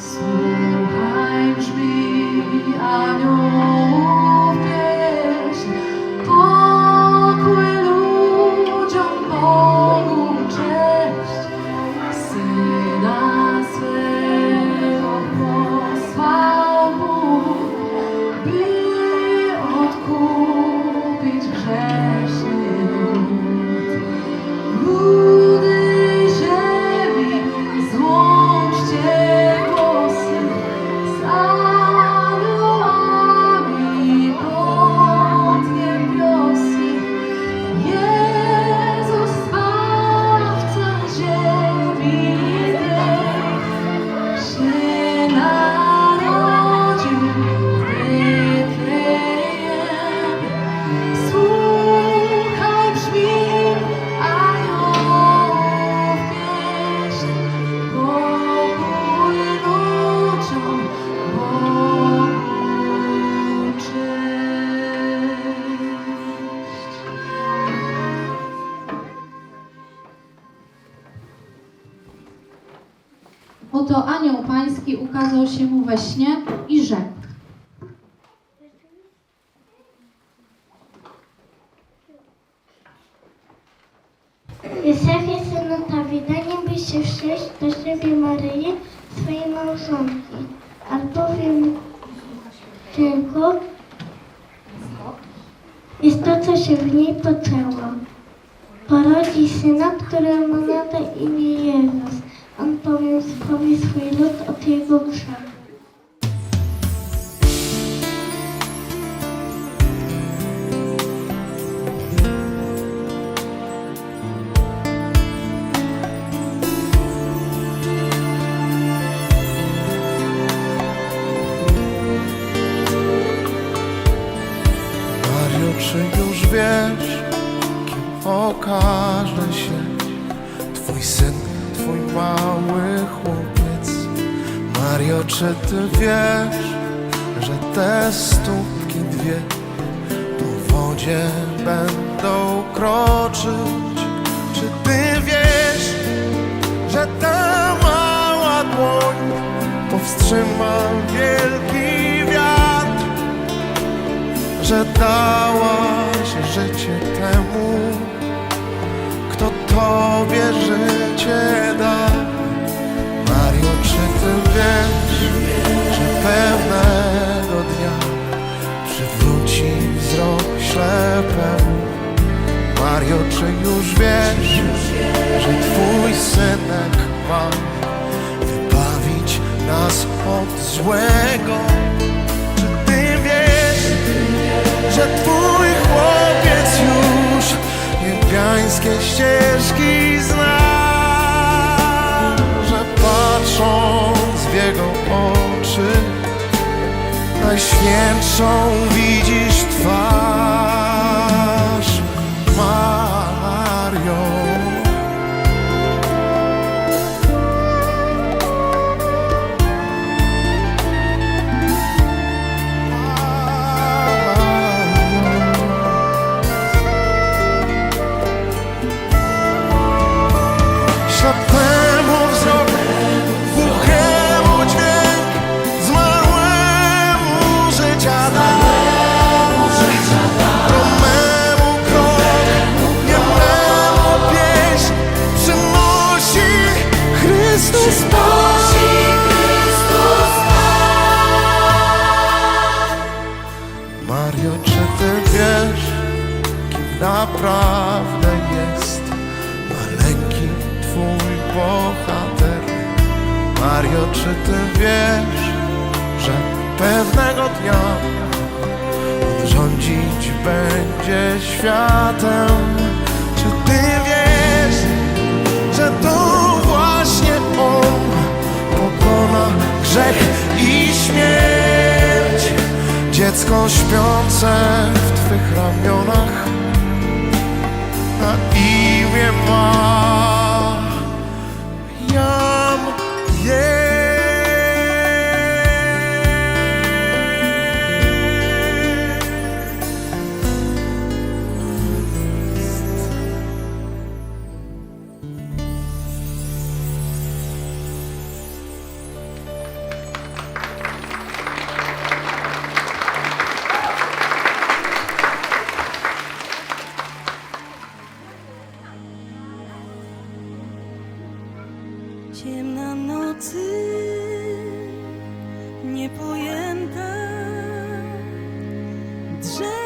So tylko jest to, co się w niej poczęło. Porodzi syna, któremu nada imię Jezus. On bowiem zbawi swój lud od jego grzechu. Mario, czy ty wiesz, że te stópki dwie po wodzie będą kroczyć? Czy ty wiesz, że ta mała dłoń powstrzyma wielki wiatr? że dałaś życie temu, kto Tobie życie da. Wiesz, że pewnego dnia przywróci wzrok ślepemu? Mario, czy już wiesz, że Twój synek ma wybawić nas od złego? Czy Ty wiesz, że twój chłopiec już niebiańskie ścieżki zna, najświętszą widzisz twarz czy ty wiesz, że pewnego dnia rządzić będzie światem? Czy ty wiesz, że to właśnie on pokona grzech i śmierć? Dziecko śpiące w twych ramionach na imię ma Jam jest. drzew.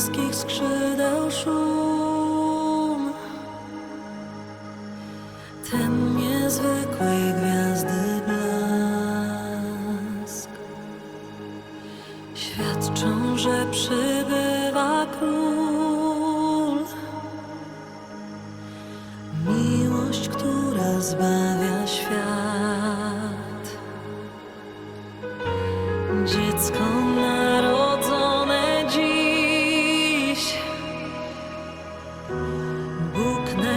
Anielskich skrzydeł szum Bóg najwyższej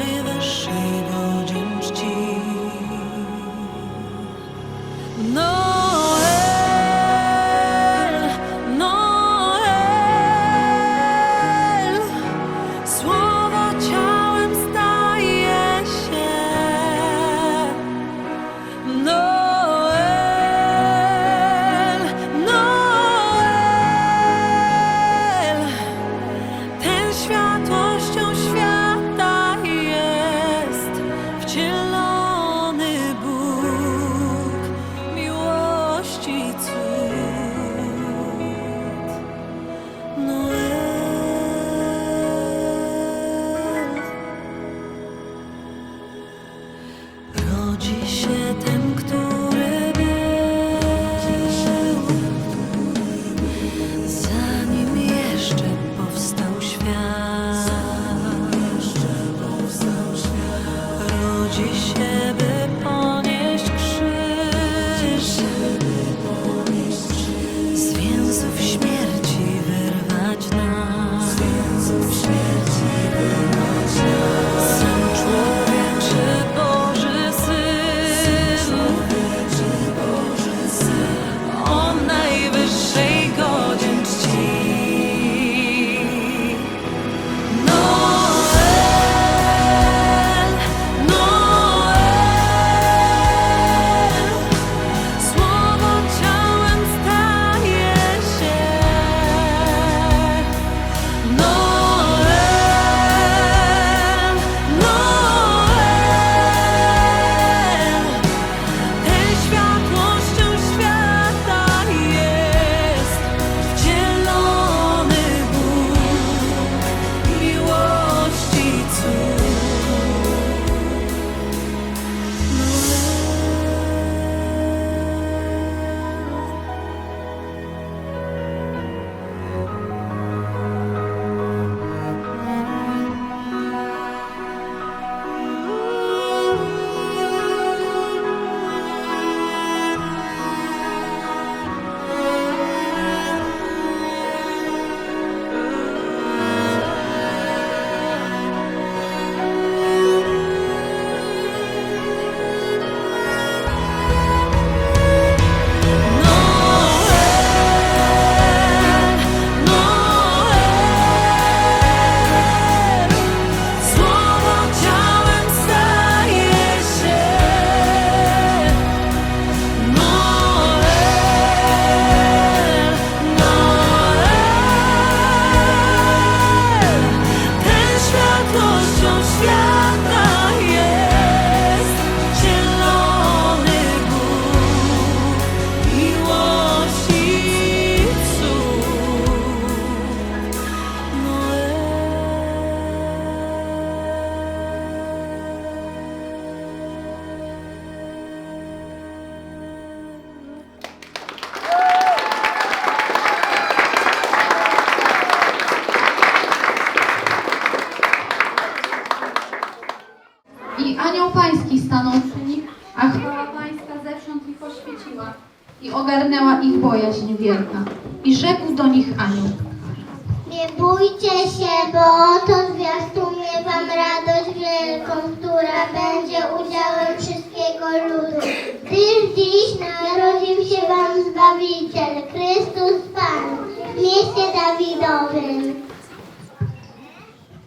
Zbawiciel, Chrystus Pan, w mieście Dawidowym.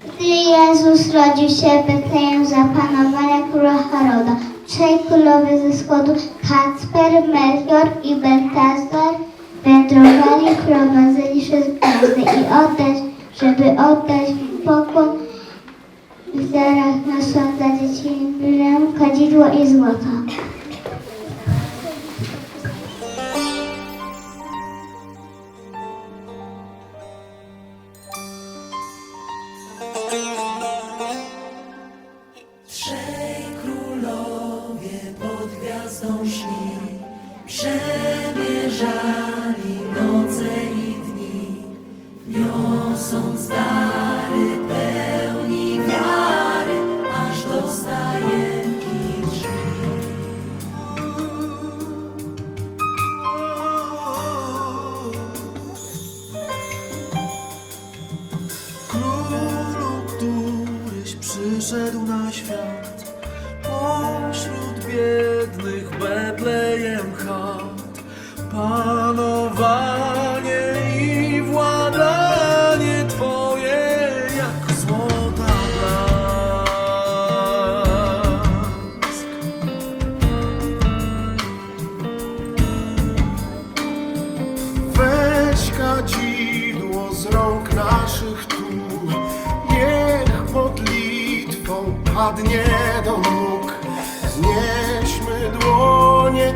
Gdy Jezus rodził się w Betlejem za panowania króla Haroda, trzej królowie ze wschodu, Kacper, Melchior i Beltazar, wędrowali, prowadzeni przez gwiazdy i oddać, żeby oddać pokłon w darach nasłodza dzieci, kadzidło i złoto. żali noce i dni, niosąc dary. kadzidło z rąk naszych tu. Niech modlitwą padnie do nóg. Znieśmy dłonie,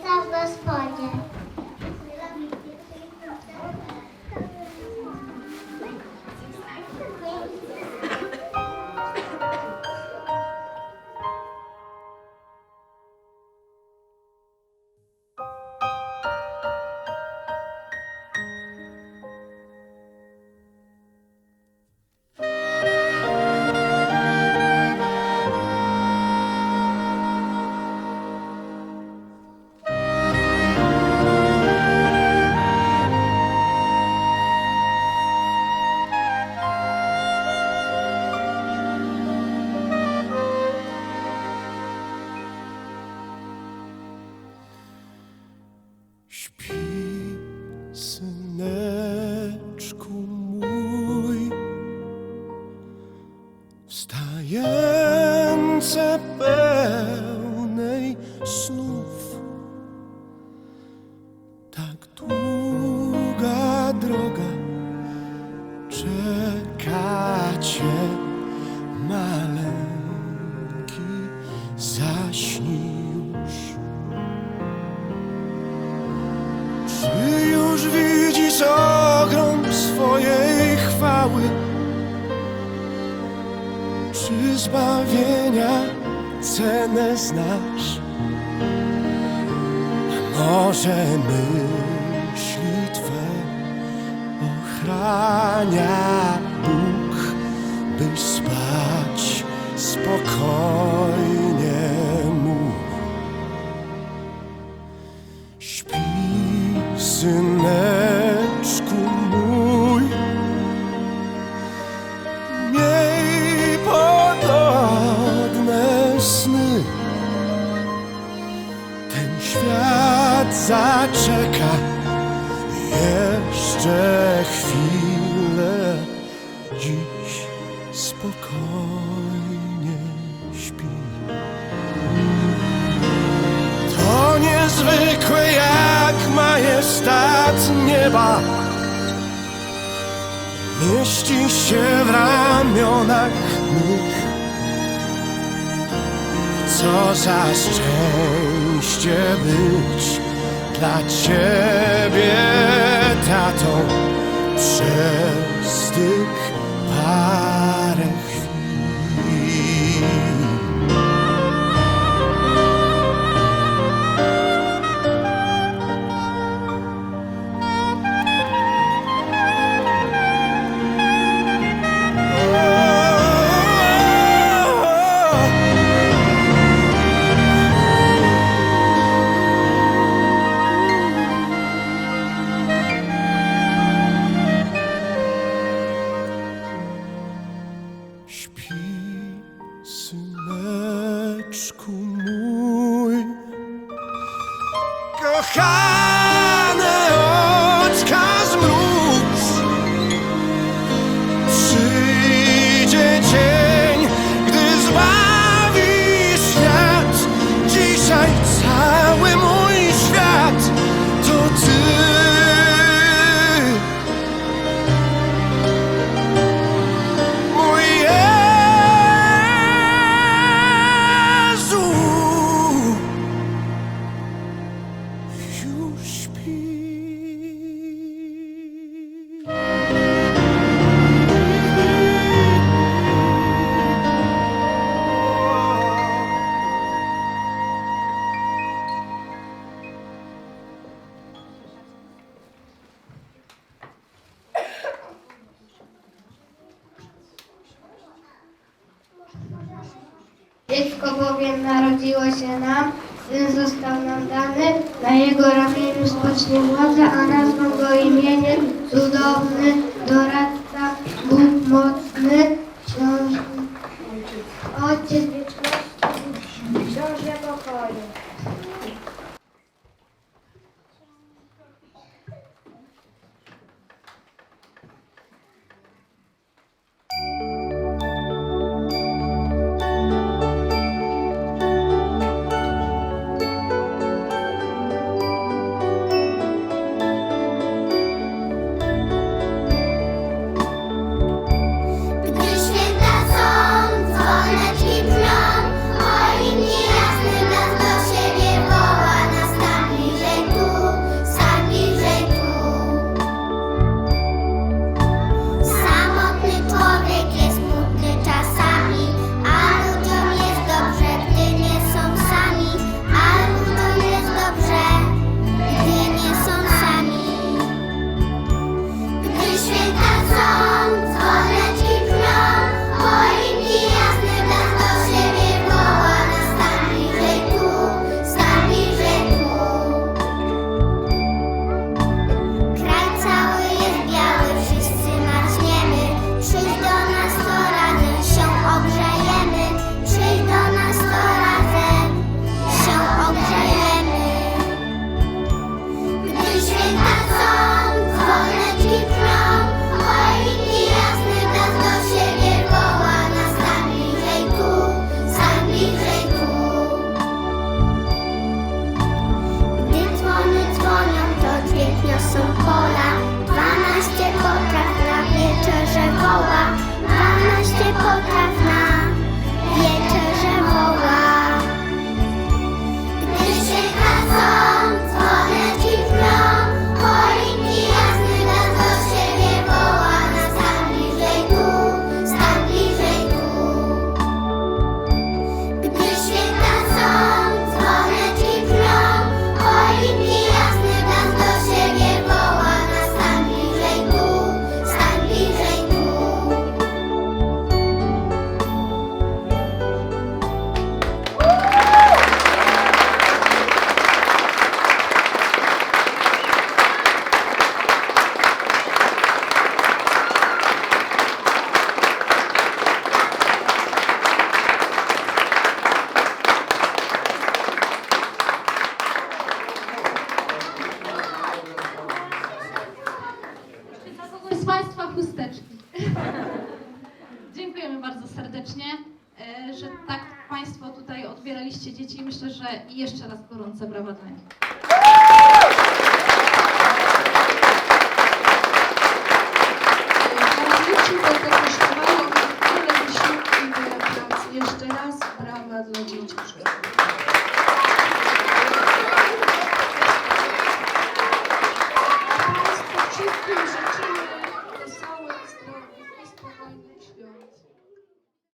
estas duas. up dania Bóg, by spać spokojnie mu. Śpi, syneczku mój, miej podobne sny. Ten świat zaczeka jeszcze stac nieba mieści się w ramionach mych. Co za szczęście być dla ciebie, tatą, przez tych par.